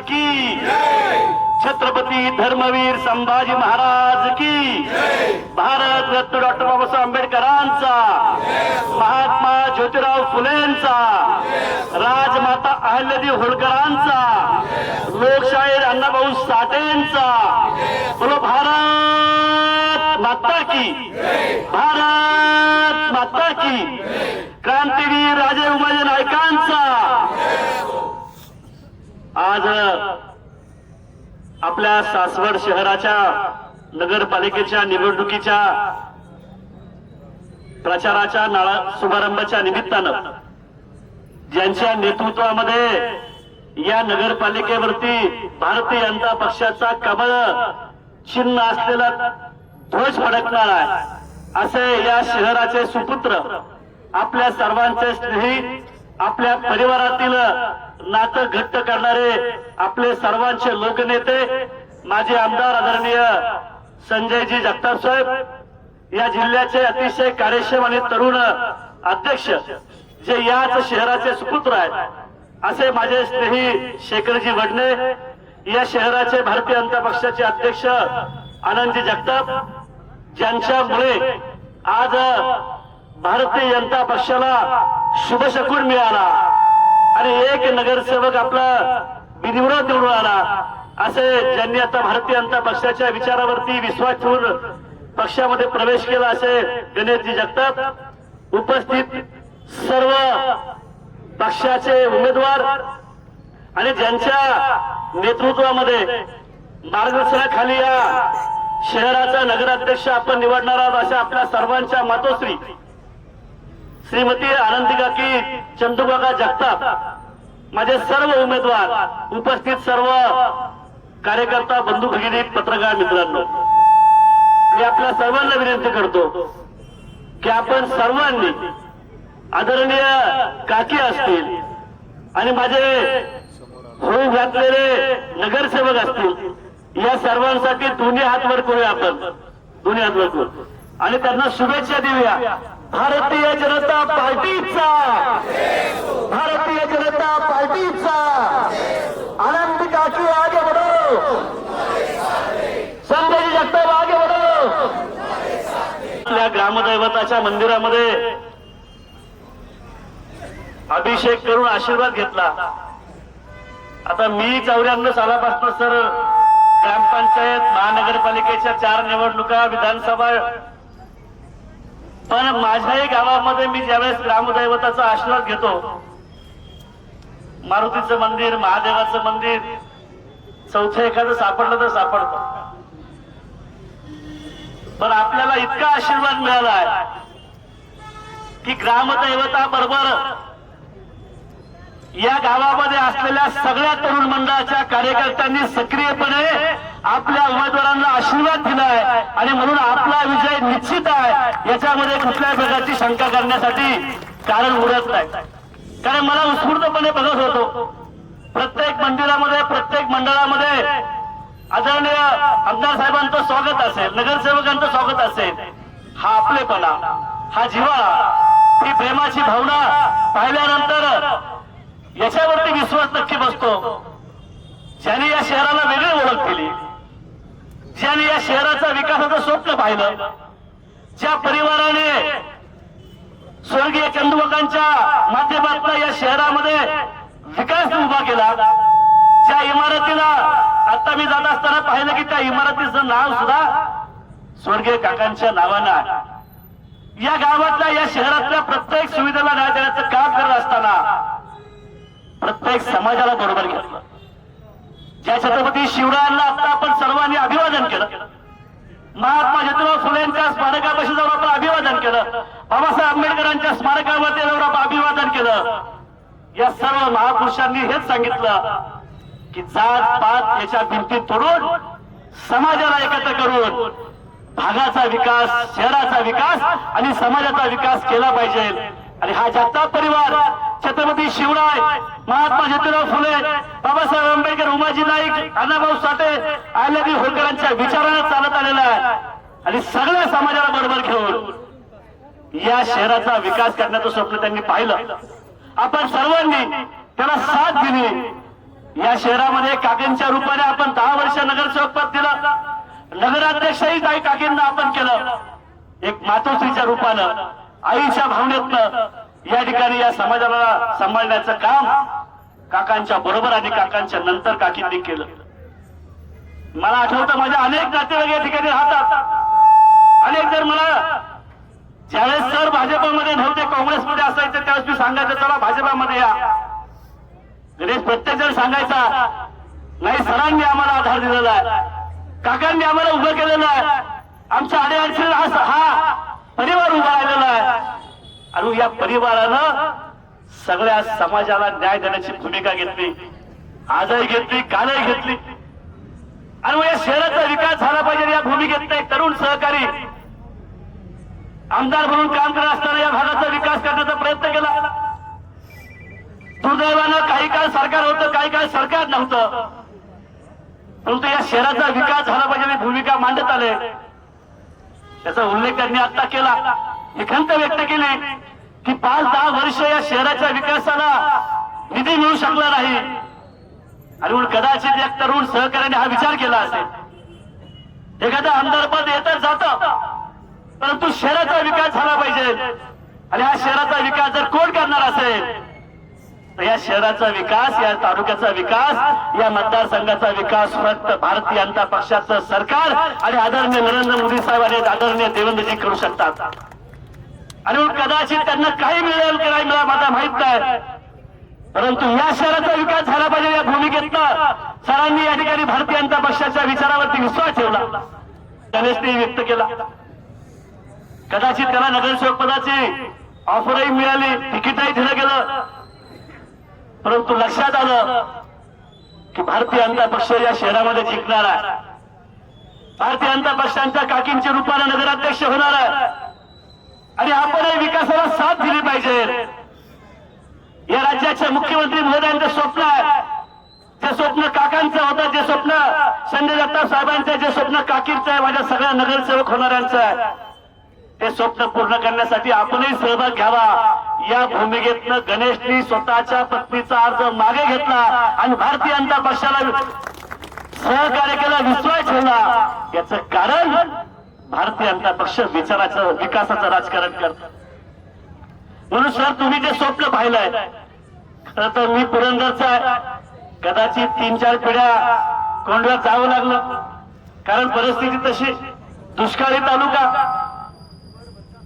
की। छत्रपती धर्मवीर संभाजी महाराज की। भारत रत्न डॉक्टर बाबासाहेब आंबेडकरांचा। महात्मा ज्योतिराव फुलेंचा। राजमाता अहल्यादेवी होळकरांचा। लोकशाहीर अण्णाभाऊ साठेंचा। बोलो भारत माता की। भारत माता की। क्रांतीवीर राजे उमाजी नायकांचा आज आपल्या सासवड शहराच्या नगरपालिकेच्या निवडणुकीच्या प्रचाराच्या नाळा शुभारंभाच्या निमित्तानं ज्यांच्या नेतृत्वामध्ये या नगरपालिकेवरती भारतीय जनता पक्षाचा कमळ चिन्ह असलेला ध्वज फडकणार आहे. असे या शहराचे सुपुत्र आपल्या सर्वांचे स्नेही आपल्या परिवारातील नातं घट्ट करणारे आपले सर्वांचे लोकनेते माजी आमदार आदरणीय संजयजी जगताप साहेब या जिल्ह्याचे अतिशय कार्यक्षम आणि तरुण अध्यक्ष जे याच शहराचे सुपुत्र आहेत. असे माझे स्नेही शेखरजी वडणे या शहराचे भारतीय जनता पक्षाचे अध्यक्ष आनंदजी जगताप ज्यांच्यामुळे आज भारतीय जनता पक्षाला शुभशकून मिळाला. आणि एक नगरसेवक आपला विधिवृत निवडून आला. असे ज्यांनी आता भारतीय जनता पक्षाच्या विचारावरती विश्वास ठेवून पक्षामध्ये प्रवेश केला असे गणेशजी जगताप उपस्थित सर्व पक्षाचे उमेदवार आणि ज्यांच्या नेतृत्वामध्ये मार्गदर्शनाखाली या शहराचा नगराध्यक्ष आपण निवडणार आहोत अशा आपल्या सर्वांच्या मातोश्री. श्रीमती आनंदी काकी चंदुकाका जगताप. माझे सर्व उमेदवार उपस्थित सर्व कार्यकर्ता बंधू भगिनी पत्रकार मित्रांनो मी आपल्या सर्वांना विनंती करतो की आपण सर्वांनी आदरणीय काकी असतील आणि माझे होऊ घातलेले नगरसेवक असतील या सर्वांसाठी दोन्ही हात वर करूया आपण. दोन्ही हात वर करू. आणि त्यांना शुभेच्छा देऊया. भारतीय जनता पार्टीचा. भारतीय जनता पार्टीचा. आनंद काकी आगे बढ़ो. संभाजी जगताप आगे बढ़ो. आपल्या ग्रामदैवताच्या मंदिरामध्ये अभिषेक करून आशीर्वाद घेतला. आता मी चौऱ्याण्णव सालापासून सर ग्रामपंचायत महानगरपालिकेच्या चार निवडणुका विधानसभा पण माझ्याही गावामध्ये मी ज्यावेळेस ग्रामदैवताचा आशीर्वाद घेतो मारुतीचं मंदिर महादेवाचं मंदिर चौथं एखादं सापडलं तर सापडत. पण आपल्याला इतका आशीर्वाद मिळाला आहे की ग्रामदैवता बरोबर या गावामध्ये असलेल्या सगळ्या तरुण मंडळाच्या कार्यकर्त्यांनी सक्रियपणे आपल्या उमेदवारांना आशीर्वाद दिलाय आणि म्हणून आपला विजय निश्चित आहे. याच्यामध्ये कुठल्याही प्रकारची शंका करण्यासाठी कारण उरत नाही. कारण मला उत्स्फूर्तपणे बघत होतो. प्रत्येक मंदिरामध्ये प्रत्येक मंडळामध्ये आदरणीय आमदार साहेबांचं स्वागत असेल नगरसेवकांचं स्वागत असेल. हा आपलेपणा हा जिवा ही प्रेमाची भावना पाहिल्यानंतर याच्यावरती विश्वास नक्की बसतो. ज्यांनी या शहराला वेगळी ओळख केली. ज्यांनी या शहराचा विकासाचं स्वप्न पाहिलं ज्या परिवाराने स्वर्गीय चंदुबकांच्या माध्यमातून या शहरामध्ये विकास उभा केला ज्या इमारतीला आता मी जात असताना पाहिलं की त्या इमारतीचं नाव सुद्धा स्वर्गीय काकांच्या नावानं आहे. या गावातल्या या शहरातल्या प्रत्येक सुविधेला न्याय देण्याचं काम करत असताना प्रत्येक समाजाला बरोबर घेतलं. ज्या छत्रपती शिवरायांना आता आपण अभिवादन केलं. महात्मा ज्योतिराव फुलेंच्या स्मारकापाशी जाऊन आपण अभिवादन केलं. बाबासाहेब आंबेडकरांच्या स्मारकावरती जाऊन आपण अभिवादन केलं. या सर्व महापुरुषांनी हेच सांगितलं की जात पात याच्या भिंती तोडून समाजाला एकत्र करून भागाचा विकास शहराचा विकास आणि समाजाचा विकास केला पाहिजे. आणि हा जगताप परिवार छत्रपती शिवराय महात्मा ज्योतिराव फुले बाबासाहेब आंबेडकर उमाजी नाईक अण्णाभाऊ साठे अहिल्यादेवी होळकरांच्या विचाराने चालत आलेला आहे. आणि सगळ्या समाजाला बरोबर घेऊन या शहराचा विकास करण्याचं स्वप्न त्यांनी पाहिलं. आपण सर्वांनी त्याला साथ दिली. या शहरामध्ये काकींच्या रूपाने आपण दहा वर्ष नगरसेवक पद दिलं. नगराध्यक्षही काही काकींना आपण केलं. एक मातोश्रीच्या रूपानं आईच्या भावनेतनं या ठिकाणी या समाजाला सांभाळण्याचं काम काकांच्या बरोबर आणि काकांच्या नंतर काकींनी केलं. मला आठवतं माझ्या अनेक नातेवाईक या ठिकाणी राहतात. अनेक जर मला ज्यावेळेस सर भाजपमध्ये नव्हते काँग्रेसमध्ये असायचे त्यावेळेस मी सांगायचं चला भाजपामध्ये या. गणेश प्रत्येक जण सांगायचा नाही सरांनी आम्हाला आधार दिलेला आहे. काकांनी आम्हाला उभं केलेलं आहे. आमच्या अडीअडचणी हा हा परिवार उभा राहिलेला आहे. आणि या परिवारानं सगळ्या समाजाला न्याय देण्याची भूमिका घेतली. आजही घेतली कालही घेतली. आणि या शहराचा विकास झाला पाहिजे या भूमिकेत तरुण सहकारी. आमदार म्हणून काम करत असताना या भागाचा विकास करण्याचा प्रयत्न केला. दुर्दैवानं काही काळ सरकार होतं काही काळ सरकार नव्हतं. परंतु या शहराचा विकास झाला पाहिजे भूमिका मांडत आले. त्याचा उल्लेख त्यांनी आता केला. ही खंत व्यक्त केली की पाच दहा वर्ष या शहराच्या विकासाला निधी मिळू शकला नाही. आणि म्हणून कदाचित एक तरुण सहकार्याने हा विचार केला असेल. एखादा आमदार पद येतच जात परंतु शहराचा विकास झाला पाहिजे. आणि हा शहराचा विकास जर कोण करणार असेल तर या शहराचा विकास या तालुक्याचा विकास या मतदारसंघाचा विकास फक्त भारतीय जनता पक्षाचं सरकार आणि आदरणीय नरेंद्र मोदी साहेब आणि आदरणीय देवेंद्रजी करू शकतात. आणि कदाचित त्यांना काही मिळेल की नाही मला माझा माहीत नाही. परंतु या शहराचा विकास झाला पाहिजे या भूमिकेतनं सरांनी या ठिकाणी भारतीय जनता पक्षाच्या विचारावरती विश्वास ठेवला. गणेशने व्यक्त केला. कदाचित त्याला नगरसेवक पदाची ऑफरही मिळाली तिकीटही दिलं गेलं. परंतु लक्षात आलं की भारतीय जनता पक्ष या शहरामध्ये जिंकणार आहे. भारतीय जनता पक्षांच्या काकींच्या रूपाने नगराध्यक्ष होणार आहे. आणि आपणही विकासाला साथ दिली पाहिजे. या राज्याचे मुख्यमंत्री महोदयांचं स्वप्न आहे. जे स्वप्न काकांचं होतं जे स्वप्न संजय दत्ता साहेबांचं जे स्वप्न काकींचं आहे माझ्या सगळ्या नगरसेवक होणाऱ्यांचं आहे. ते स्वप्न पूर्ण करण्यासाठी आपणही सहभाग घ्यावा. या भूमिकेतनं गणेशनी स्वतःच्या पत्नीचा अर्ज मागे घेतला आणि भारतीय जनता पक्षाला सहकार्य केला विश्वास ठेवला. याचं कारण भारतीय जनता पक्ष विचाराचं विकासाचं राजकारण करत. म्हणून सर तुम्ही जे स्वप्न पाहिलंय खरं तर मी पुरंदरचा आहे. कदाचित तीन चार पिढ्या कोंडव्यात जावं लागलं. कारण परिस्थिती तशी दुष्काळी तालुका.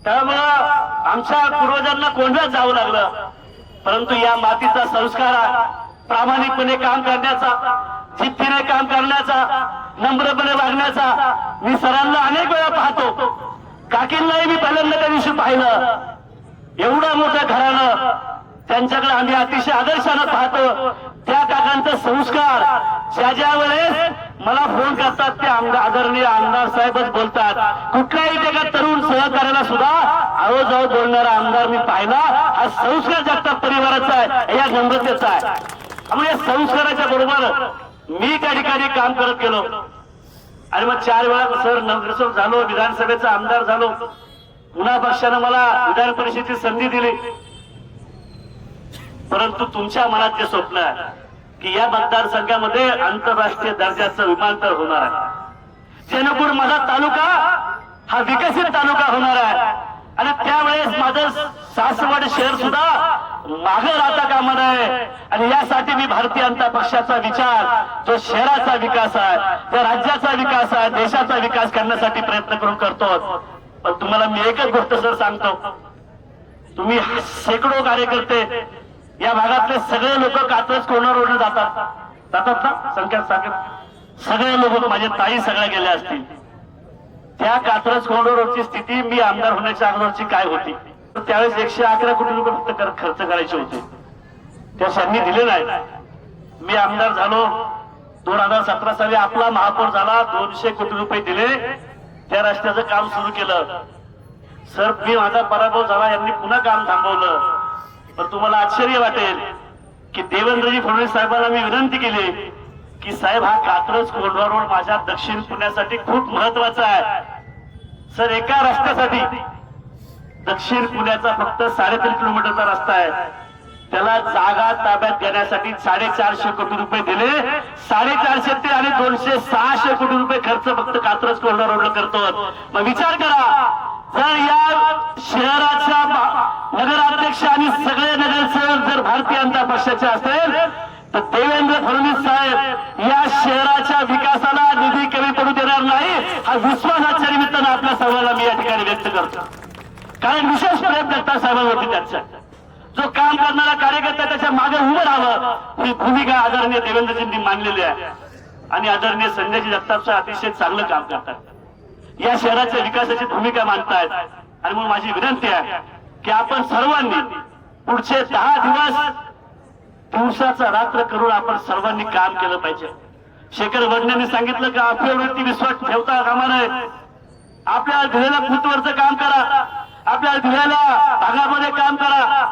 त्यामुळं आमच्या पूर्वजांना कोंडव्यात जावं लागलं. परंतु या मातीचा संस्कार प्रामाणिकपणे काम करण्याचा जिद्दीने काम करण्याचा नम्रपणे वागण्याचा मी सरांना होतो काकींनाही मी पहिल्यांदा त्या दिवशी पाहिलं. एवढं मोठ्या घरानं त्यांच्याकडे आम्ही अतिशय आदर्शानं पाहतो. त्या काकांचा संस्कार ज्या ज्या वेळेस मला फोन करतात ते आमदार आदरणीय आमदार साहेबच बोलतात. कुठल्याही एका तरुण सहकार्याला सुद्धा आवाजावर बोलणारा आमदार मी पाहिला. हा संस्कार जगतात परिवाराचा आहे या नम्रतेचा आहे. त्यामुळे या संस्काराच्या बरोबर मी त्या ठिकाणी काम करत गेलो. आणि मग चार वेळा सर नगरसेवक झालो विधानसभेचा आमदार झालो. पुन्हा पक्षानं मला विधान परिषदेची संधी दिली. परंतु तुमच्या मनात जे स्वप्न आहे की या मतदारसंघामध्ये आंतरराष्ट्रीय दर्जाचं विमानतळ होणार आहे. जेणेकरून माझा तालुका हा विकसित तालुका होणार आहे. आणि त्यावेळेस माझं सासवड शहर सुद्धा मागे राहता कामा नये आणि यासाठी मी भारतीय जनता पक्षाचा विचार जो शहराचा विकास आहे त्या राज्याचा विकास आहे देशाचा विकास करण्यासाठी प्रयत्न करून करतो पण तुम्हाला मी एकच गोष्ट सर सांगतो. तुम्ही शेकडो कार्यकर्ते या भागातले सगळे लोक कात्रज कोणावर जातात. जातात ना संख्या सांगत सगळे लोक माझे ताई सगळ्या गेल्या असतील. त्या कात्रज कोंडोरची स्थिती मी आमदार होण्याच्या अगोदरची काय होती? त्यावेळेस एकशे अकरा कोटी रुपये फक्त खर्च करायचे होते. त्या त्यांनी दिले नाही मी आमदार झालो. दोन हजार सतरा साली आपला महापौर झाला. दोनशे कोटी रुपये दिले. त्या रस्त्याचं काम सुरू केलं. सर मी माझा पराभव झाला. यांनी पुन्हा काम थांबवलं. पण तुम्हाला आश्चर्य वाटेल की देवेंद्रजी फडणवीस साहेबांना मी विनंती केली की साहेब हा कात्रज कोंढवा रोड माझ्या दक्षिण पुण्यासाठी खूप महत्त्वाचा आहे. सर एका रस्त्यासाठी दक्षिण पुण्याचा फक्त साडेतीन किलोमीटरचा रस्ता आहे. त्याला जागा ताब्यात घेण्यासाठी साडेचारशे कोटी रुपये दिले. साडेचारशे ते आणि दोनशे सहाशे कोटी रुपये खर्च फक्त कात्रज कोल्हा रोडला करतो मग विचार करा जर या शहराच्या नगराध्यक्ष आणि सगळे नगरसेवक जर भारतीय जनता पक्षाचे असेल तर देवेंद्र फडणवीस साहेब या शहराच्या विकासाला निधी कमी पडू देणार नाही. हा विश्वासाच्या निमित्तानं आपल्या सर्वांना मी या ठिकाणी व्यक्त करतो. कारण विशेष प्रेम करता साहेबांवरती त्यांचं. जो काम करणारा कार्यकर्ता त्याच्यामागे उभं राहावं ही भूमिका आदरणीय देवेंद्रजींनी मानलेली आहे. आणि आदरणीय संजयजी जगताप साहेब अतिशय चांगलं काम करतात. या शहराच्या विकासाची भूमिका मांडतायत. आणि म्हणून माझी विनंती आहे की आपण सर्वांनी पुढचे दहा दिवस दिवसाचा रात्र करून आपण सर्वांनी काम केलं पाहिजे. शेखर वडण्यांनी सांगितलं की अफवेवरती विश्वास ठेवता कामा नये. आपल्या दिलेल्या फुटवरचं काम करा. आपल्या धुळ्याला भागामध्ये काम करा.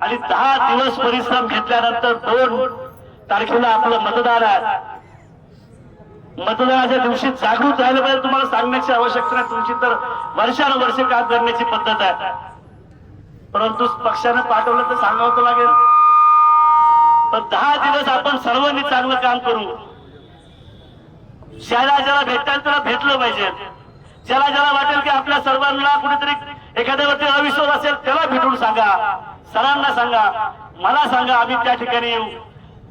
आणि दहा दिवस परिश्रम घेतल्यानंतर दोन तारखेला आपलं मतदान आहे. मतदानाच्या दिवशी जागृत राहिलं पाहिजे तुम्हाला सांगण्याची आवश्यकता नाही. तुमची तर वर्षानुवर्षे काम करण्याची पद्धत आहे. परंतु पक्षानं पाठवलं तर सांगावं तर लागेल. पण दहा दिवस आपण सर्वांनी चांगलं काम करू. ज्याला ज्याला भेटतात त्याला भेटलं पाहिजे. ज्याला ज्याला वाटेल की आपल्या सर्वांना कुठेतरी एखाद्यावरती अविश्वास असेल त्याला भेटून सांगा. सरांना सांगा. मला सांगा आम्ही त्या ठिकाणी येऊ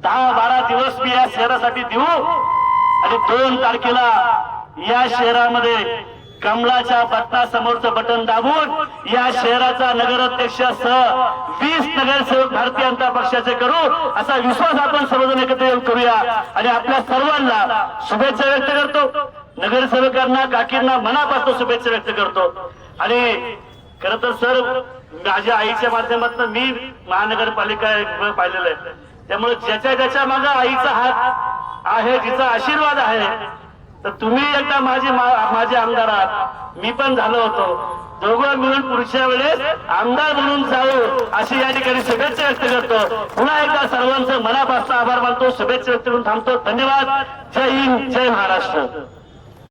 दहा बारा दिवस मी या शहरासाठी देऊ. आणि दोन तारखेला या शहरामध्ये कमलाच्या पत्ता समोरच बटन दाबून या शहराचा नगराध्यक्ष सह वीस नगरसेवक भारतीय जनता पक्षाचे करू असा विश्वास आपण सर्वजण एकत्र येऊन करूया. आणि आपल्या सर्वांना शुभेच्छा व्यक्त करतो. नगरसेवकांना काकींना मनापासून शुभेच्छा व्यक्त करतो. आणि खर तर सर माझ्या आईच्या माध्यमातून मी महानगरपालिका पाहिलेलं आहे. त्यामुळे ज्याच्या ज्याच्या मागे आईचा हात आहे जिचा आशीर्वाद आहे तर तुम्ही एकदा माझे माझे आमदार आहात. मी पण झालो होतो. दोघं मिळून पुढच्या वेळेस आमदार म्हणून जाऊ अशी या ठिकाणी शुभेच्छा व्यक्त करतो. पुन्हा एकदा सर्वांचं मनापासून आभार मानतो. शुभेच्छा व्यक्त करून थांबतो. धन्यवाद. जय हिंद. जय महाराष्ट्र.